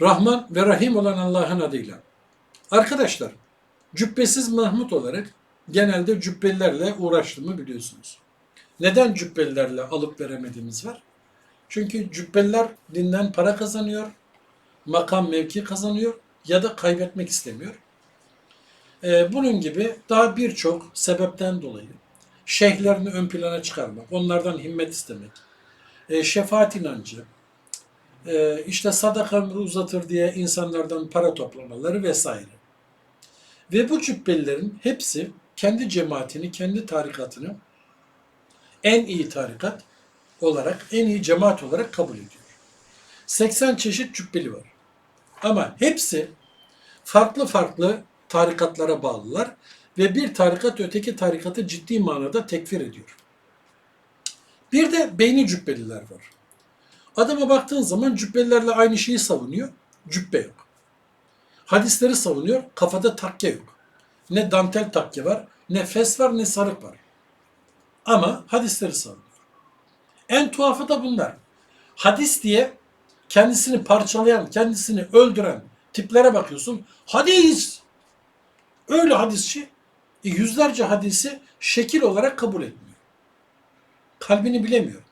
Rahman ve Rahim olan Allah'ın adıyla. Arkadaşlar, cübbesiz Mahmut olarak genelde cübbelilerle uğraştığımı biliyorsunuz. Neden cübbelilerle alıp veremediğimiz var? Çünkü cübbeliler dinden para kazanıyor, makam mevki kazanıyor ya da kaybetmek istemiyor. Ee, bunun gibi daha birçok sebepten dolayı şeyhlerini ön plana çıkarmak, onlardan himmet istemek, e, şefaat inancı, e, işte sadaka ömrü uzatır diye insanlardan para toplamaları vesaire. Ve bu cübbelilerin hepsi kendi cemaatini, kendi tarikatını en iyi tarikat olarak, en iyi cemaat olarak kabul ediyor. 80 çeşit cübbeli var. Ama hepsi farklı farklı tarikatlara bağlılar ve bir tarikat öteki tarikatı ciddi manada tekfir ediyor. Bir de beyni cübbeliler var. Adama baktığın zaman cübbelilerle aynı şeyi savunuyor, cübbe yok. Hadisleri savunuyor, kafada takke yok. Ne dantel takke var, ne fes var, ne sarık var. Ama hadisleri savunuyor. En tuhafı da bunlar. Hadis diye kendisini parçalayan, kendisini öldüren tiplere bakıyorsun. Hadis! Öyle hadisçi e, yüzlerce hadisi şekil olarak kabul etmiyor. Kalbini bilemiyor.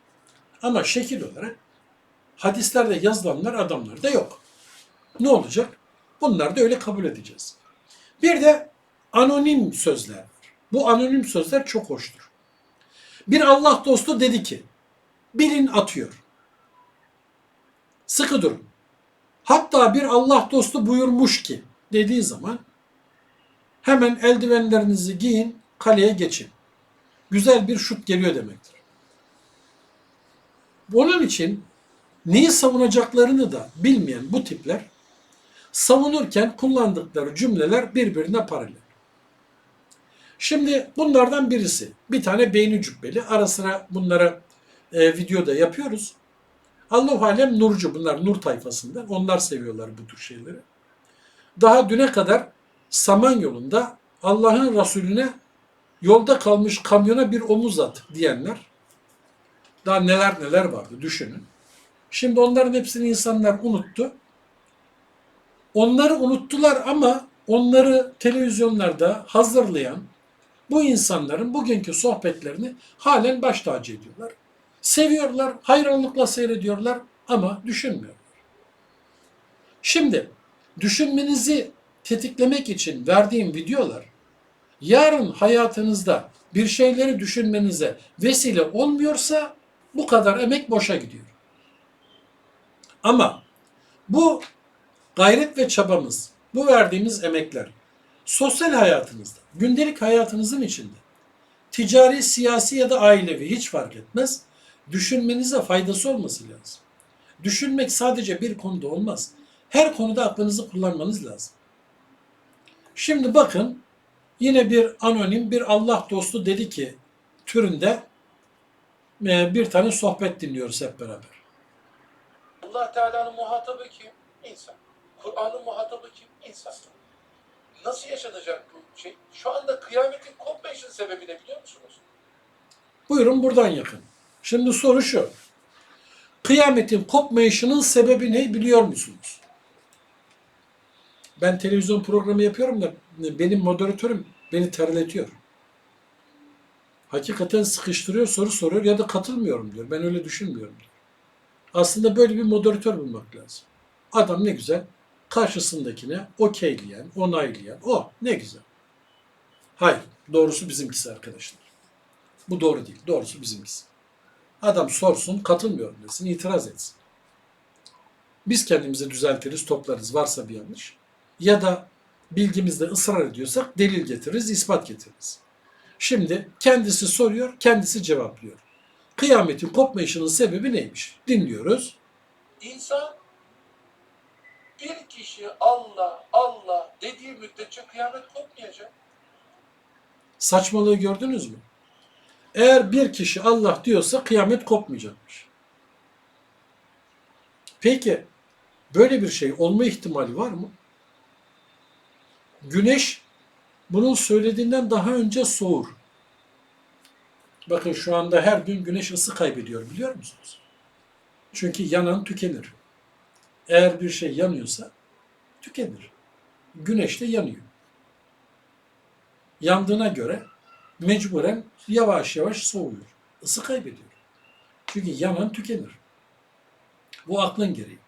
Ama şekil olarak hadislerde yazılanlar adamlarda yok. Ne olacak? Bunlar da öyle kabul edeceğiz. Bir de anonim sözler. Bu anonim sözler çok hoştur. Bir Allah dostu dedi ki, bilin atıyor. Sıkı durun. Hatta bir Allah dostu buyurmuş ki dediği zaman hemen eldivenlerinizi giyin, kaleye geçin. Güzel bir şut geliyor demektir. Onun için neyi savunacaklarını da bilmeyen bu tipler savunurken kullandıkları cümleler birbirine paralel. Şimdi bunlardan birisi bir tane beyni cübbeli. Ara sıra bunlara e, videoda yapıyoruz. Allah alem nurcu bunlar nur tayfasından. Onlar seviyorlar bu tür şeyleri. Daha düne kadar Samanyolu'nda Allah'ın Resulüne yolda kalmış kamyona bir omuz at diyenler daha neler neler vardı düşünün. Şimdi onların hepsini insanlar unuttu. Onları unuttular ama onları televizyonlarda hazırlayan bu insanların bugünkü sohbetlerini halen baş tacı ediyorlar. Seviyorlar, hayranlıkla seyrediyorlar ama düşünmüyorlar. Şimdi düşünmenizi tetiklemek için verdiğim videolar yarın hayatınızda bir şeyleri düşünmenize vesile olmuyorsa bu kadar emek boşa gidiyor. Ama bu gayret ve çabamız, bu verdiğimiz emekler sosyal hayatınızda, gündelik hayatınızın içinde ticari, siyasi ya da ailevi hiç fark etmez. Düşünmenize faydası olması lazım. Düşünmek sadece bir konuda olmaz. Her konuda aklınızı kullanmanız lazım. Şimdi bakın yine bir anonim bir Allah dostu dedi ki türünde e, bir tane sohbet dinliyoruz hep beraber. Allah Teala'nın muhatabı kim? İnsan. Kur'an'ın muhatabı kim? İnsan. Nasıl yaşanacak bu şey? Şu anda kıyametin kopmayışın sebebi ne biliyor musunuz? Buyurun buradan yakın. Şimdi soru şu. Kıyametin kopmayışının sebebi ne biliyor musunuz? Ben televizyon programı yapıyorum da benim moderatörüm beni terletiyor. Hakikaten sıkıştırıyor, soru soruyor ya da katılmıyorum diyor. Ben öyle düşünmüyorum diyor. Aslında böyle bir moderatör bulmak lazım. Adam ne güzel karşısındakine okeyleyen, onaylayan. O ne güzel. Hayır, doğrusu bizimkisi arkadaşlar. Bu doğru değil. Doğrusu bizimkisi. Adam sorsun, katılmıyorum desin, itiraz etsin. Biz kendimizi düzeltiriz, toplarız varsa bir yanlış. Ya da bilgimizde ısrar ediyorsak delil getiririz, ispat getiririz. Şimdi kendisi soruyor, kendisi cevaplıyor. Kıyametin kopmayışının sebebi neymiş? Dinliyoruz. İnsan bir kişi Allah Allah dediği müddetçe kıyamet kopmayacak. Saçmalığı gördünüz mü? Eğer bir kişi Allah diyorsa kıyamet kopmayacakmış. Peki böyle bir şey olma ihtimali var mı? Güneş bunun söylediğinden daha önce soğur. Bakın şu anda her gün güneş ısı kaybediyor biliyor musunuz? Çünkü yanan tükenir. Eğer bir şey yanıyorsa tükenir. Güneş de yanıyor. Yandığına göre mecburen yavaş yavaş soğuyor. Isı kaybediyor. Çünkü yanan tükenir. Bu aklın gereği.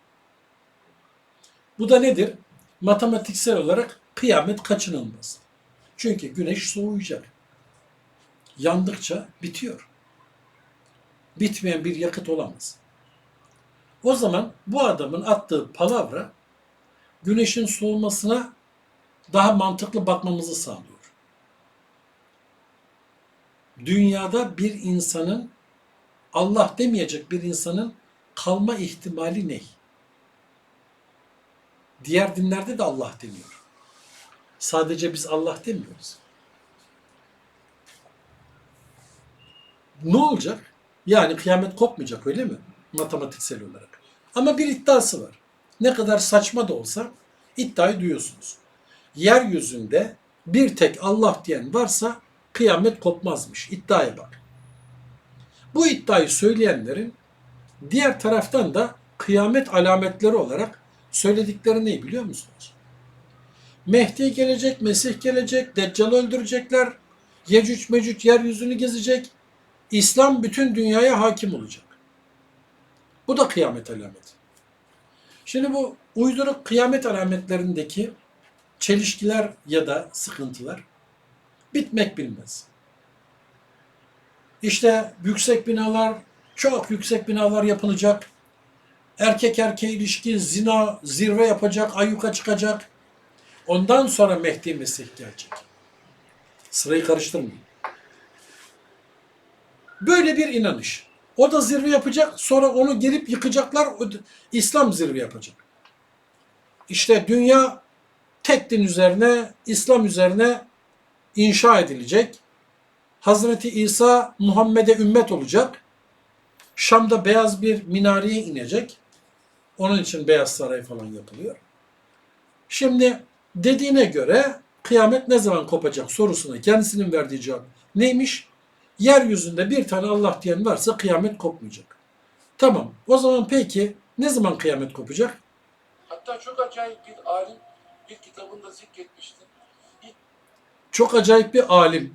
Bu da nedir? Matematiksel olarak kıyamet kaçınılmaz. Çünkü güneş soğuyacak. Yandıkça bitiyor. Bitmeyen bir yakıt olamaz. O zaman bu adamın attığı palavra güneşin soğumasına daha mantıklı bakmamızı sağlıyor. Dünyada bir insanın Allah demeyecek bir insanın kalma ihtimali ne? Diğer dinlerde de Allah deniyor. Sadece biz Allah demiyoruz. Ne olacak? Yani kıyamet kopmayacak öyle mi? Matematiksel olarak. Ama bir iddiası var. Ne kadar saçma da olsa iddiayı duyuyorsunuz. Yeryüzünde bir tek Allah diyen varsa kıyamet kopmazmış. İddiaya bak. Bu iddiayı söyleyenlerin diğer taraftan da kıyamet alametleri olarak söyledikleri ne biliyor musunuz? Mehdi gelecek, Mesih gelecek, Deccal öldürecekler, Yecüc Mecüc yeryüzünü gezecek, İslam bütün dünyaya hakim olacak. Bu da kıyamet alameti. Şimdi bu uyduruk kıyamet alametlerindeki çelişkiler ya da sıkıntılar bitmek bilmez. İşte yüksek binalar, çok yüksek binalar yapılacak. Erkek erkeğe ilişkin zina zirve yapacak, ayyuka çıkacak. Ondan sonra Mehdi Mesih gelecek. Sırayı karıştırmayın. Böyle bir inanış. O da zirve yapacak, sonra onu gelip yıkacaklar, İslam zirve yapacak. İşte dünya tek din üzerine, İslam üzerine inşa edilecek. Hazreti İsa Muhammed'e ümmet olacak. Şam'da beyaz bir minareye inecek. Onun için Beyaz Saray falan yapılıyor. Şimdi dediğine göre kıyamet ne zaman kopacak sorusuna kendisinin verdiği cevap neymiş? Yeryüzünde bir tane Allah diyen varsa kıyamet kopmayacak. Tamam. O zaman peki ne zaman kıyamet kopacak? Hatta çok acayip bir alim bir kitabında zikretmişti. Çok acayip bir alim.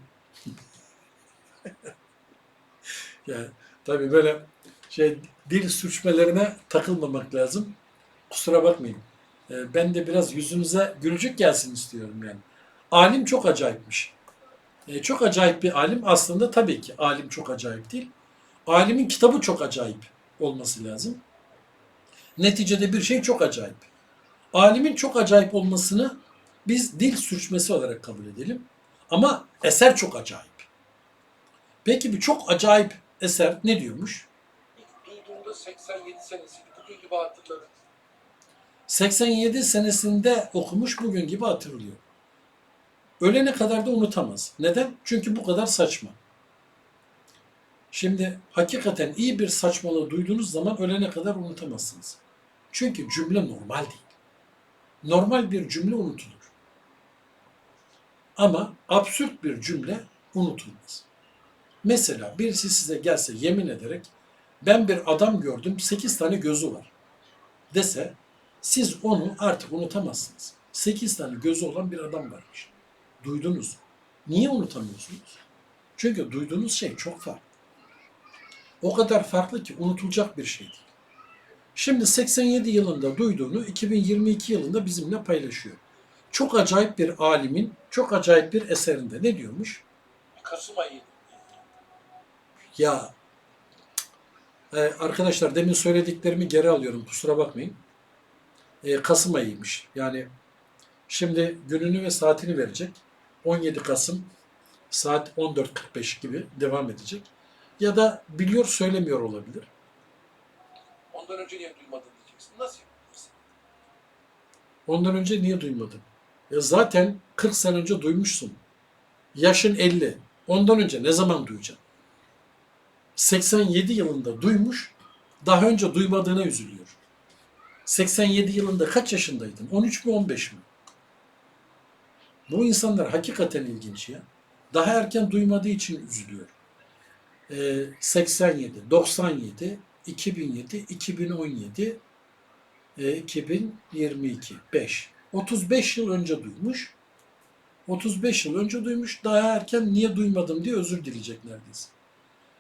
yani tabii böyle şey dil sürçmelerine takılmamak lazım. Kusura bakmayın. Ee, ben de biraz yüzünüze gülücük gelsin istiyorum yani. Alim çok acayipmiş. Ee, çok acayip bir alim aslında tabii ki alim çok acayip değil. Alimin kitabı çok acayip olması lazım. Neticede bir şey çok acayip. Alimin çok acayip olmasını biz dil sürçmesi olarak kabul edelim. Ama eser çok acayip. Peki bir çok acayip eser ne diyormuş? ilk duyduğumda 87 senesiydi. Bugün gibi hatırladım. 87 senesinde okumuş bugün gibi hatırlıyor. Ölene kadar da unutamaz. Neden? Çünkü bu kadar saçma. Şimdi hakikaten iyi bir saçmalığı duyduğunuz zaman ölene kadar unutamazsınız. Çünkü cümle normal değil. Normal bir cümle unutulur. Ama absürt bir cümle unutulmaz. Mesela birisi size gelse yemin ederek ben bir adam gördüm 8 tane gözü var dese siz onu artık unutamazsınız. 8 tane gözü olan bir adam varmış. Duydunuz. Niye unutamıyorsunuz? Çünkü duyduğunuz şey çok farklı. O kadar farklı ki unutulacak bir şey değil. Şimdi 87 yılında duyduğunu 2022 yılında bizimle paylaşıyor. Çok acayip bir alimin çok acayip bir eserinde ne diyormuş? Kasım ayı. Ya e, arkadaşlar demin söylediklerimi geri alıyorum kusura bakmayın. E, Kasım ayıymış. Yani şimdi gününü ve saatini verecek. 17 Kasım saat 14.45 gibi devam edecek. Ya da biliyor söylemiyor olabilir. Ondan önce niye duymadın diyeceksin. Nasıl yaparsın? Ondan önce niye duymadın? Ya zaten 40 sene önce duymuşsun. Yaşın 50. Ondan önce ne zaman duyacaksın? 87 yılında duymuş, daha önce duymadığına üzülüyor. 87 yılında kaç yaşındaydın? 13 mi 15 mi? Bu insanlar hakikaten ilginç ya. Daha erken duymadığı için üzülüyor. Ee, 87, 97, 2007, 2017, E, 2022, 5. 35 yıl önce duymuş. 35 yıl önce duymuş. Daha erken niye duymadım diye özür dileyecek neredeyse.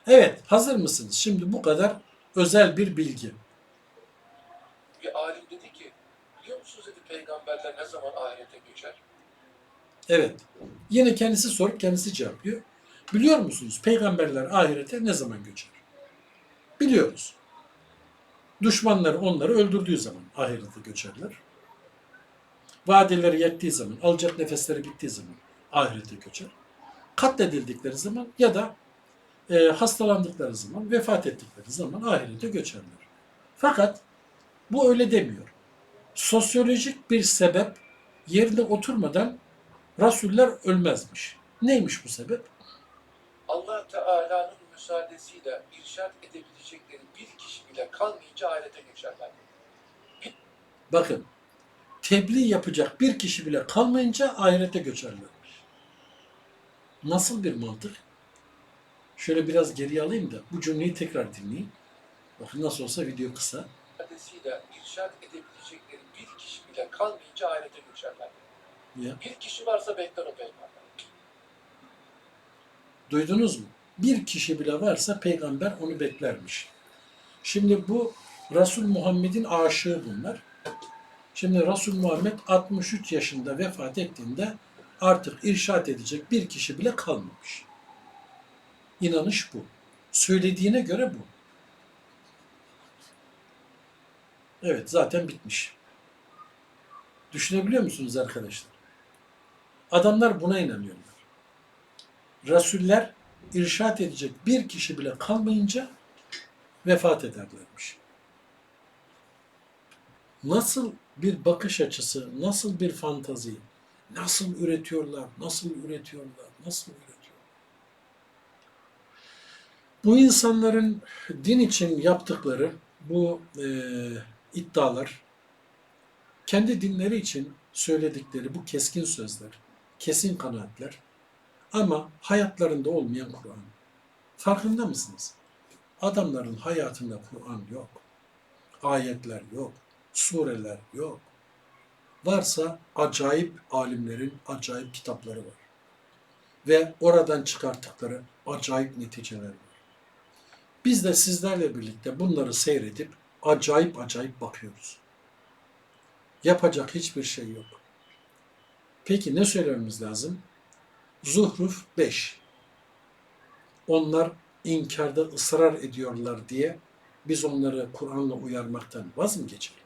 Evet, hazır mısınız? Şimdi bu kadar özel bir bilgi. Bir alim dedi ki, biliyor musunuz dedi peygamberler ne zaman ahirete geçer? Evet. Yine kendisi sorup kendisi cevaplıyor. Biliyor musunuz peygamberler ahirete ne zaman göçer? Biliyoruz. Düşmanları onları öldürdüğü zaman ahirete göçerler. Vadeleri yettiği zaman, alacak nefesleri bittiği zaman ahirete göçer. Katledildikleri zaman ya da e, hastalandıkları zaman, vefat ettikleri zaman ahirete göçerler. Fakat bu öyle demiyor. Sosyolojik bir sebep yerine oturmadan Rasuller ölmezmiş. Neymiş bu sebep? Allah Teala'nın müsaadesiyle irşad edebilecekleri bir kişi bile kalmayınca ahirete geçerler. Bakın, tebliğ yapacak bir kişi bile kalmayınca ahirete göçerlermiş. Nasıl bir mantık? Şöyle biraz geriye alayım da bu cümleyi tekrar dinleyin. Bakın nasıl olsa video kısa. Müsaadesiyle irşad edebilecekleri bir kişi bile kalmayınca ahirete geçerler. Ya, Bir kişi varsa bekler o peygamber. duydunuz mu? Bir kişi bile varsa peygamber onu beklermiş. Şimdi bu Resul Muhammed'in aşığı bunlar. Şimdi Resul Muhammed 63 yaşında vefat ettiğinde artık irşat edecek bir kişi bile kalmamış. İnanış bu. Söylediğine göre bu. Evet zaten bitmiş. Düşünebiliyor musunuz arkadaşlar? Adamlar buna inanıyorlar. Rasuller irşat edecek bir kişi bile kalmayınca vefat ederlermiş. Nasıl bir bakış açısı, nasıl bir fantazi, nasıl üretiyorlar, nasıl üretiyorlar, nasıl üretiyorlar. Bu insanların din için yaptıkları bu e, iddialar, kendi dinleri için söyledikleri bu keskin sözler, kesin kanaatler ama hayatlarında olmayan Kur'an. Farkında mısınız? Adamların hayatında Kur'an yok. Ayetler yok. Sureler yok. Varsa acayip alimlerin acayip kitapları var. Ve oradan çıkarttıkları acayip neticeler var. Biz de sizlerle birlikte bunları seyredip acayip acayip bakıyoruz. Yapacak hiçbir şey yok. Peki ne söylememiz lazım? Zuhruf 5. Onlar inkarda ısrar ediyorlar diye biz onları Kur'an'la uyarmaktan vaz mı geçelim?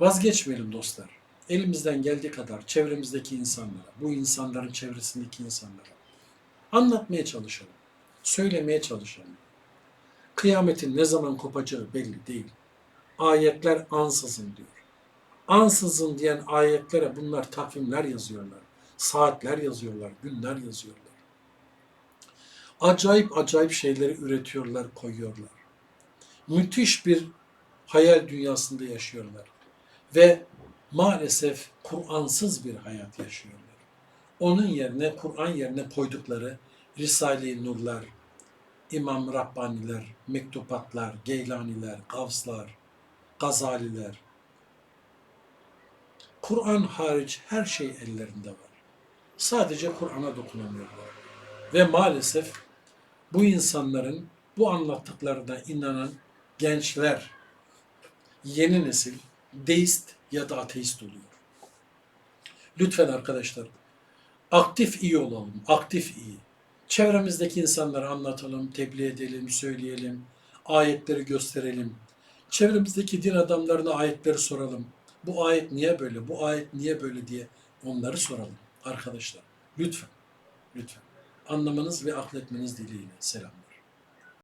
Vazgeçmeyelim dostlar. Elimizden geldiği kadar çevremizdeki insanlara, bu insanların çevresindeki insanlara anlatmaya çalışalım. Söylemeye çalışalım. Kıyametin ne zaman kopacağı belli değil. Ayetler ansızın diyor. Ansızın diyen ayetlere bunlar takvimler yazıyorlar. Saatler yazıyorlar, günler yazıyorlar. Acayip acayip şeyleri üretiyorlar, koyuyorlar. Müthiş bir hayal dünyasında yaşıyorlar. Ve maalesef Kur'ansız bir hayat yaşıyorlar. Onun yerine, Kur'an yerine koydukları Risale-i Nurlar, İmam Rabbaniler, Mektupatlar, Geylaniler, Gavslar, Gazaliler. Kur'an hariç her şey ellerinde var. Sadece Kur'an'a dokunamıyorlar. Ve maalesef bu insanların bu anlattıklarına inanan gençler, yeni nesil deist ya da ateist oluyor. Lütfen arkadaşlar aktif iyi olalım, aktif iyi. Çevremizdeki insanlara anlatalım, tebliğ edelim, söyleyelim, ayetleri gösterelim. Çevremizdeki din adamlarına ayetleri soralım. Bu ayet niye böyle, bu ayet niye böyle diye onları soralım arkadaşlar. Lütfen, lütfen. Anlamanız ve akletmeniz dileğiyle. Selam.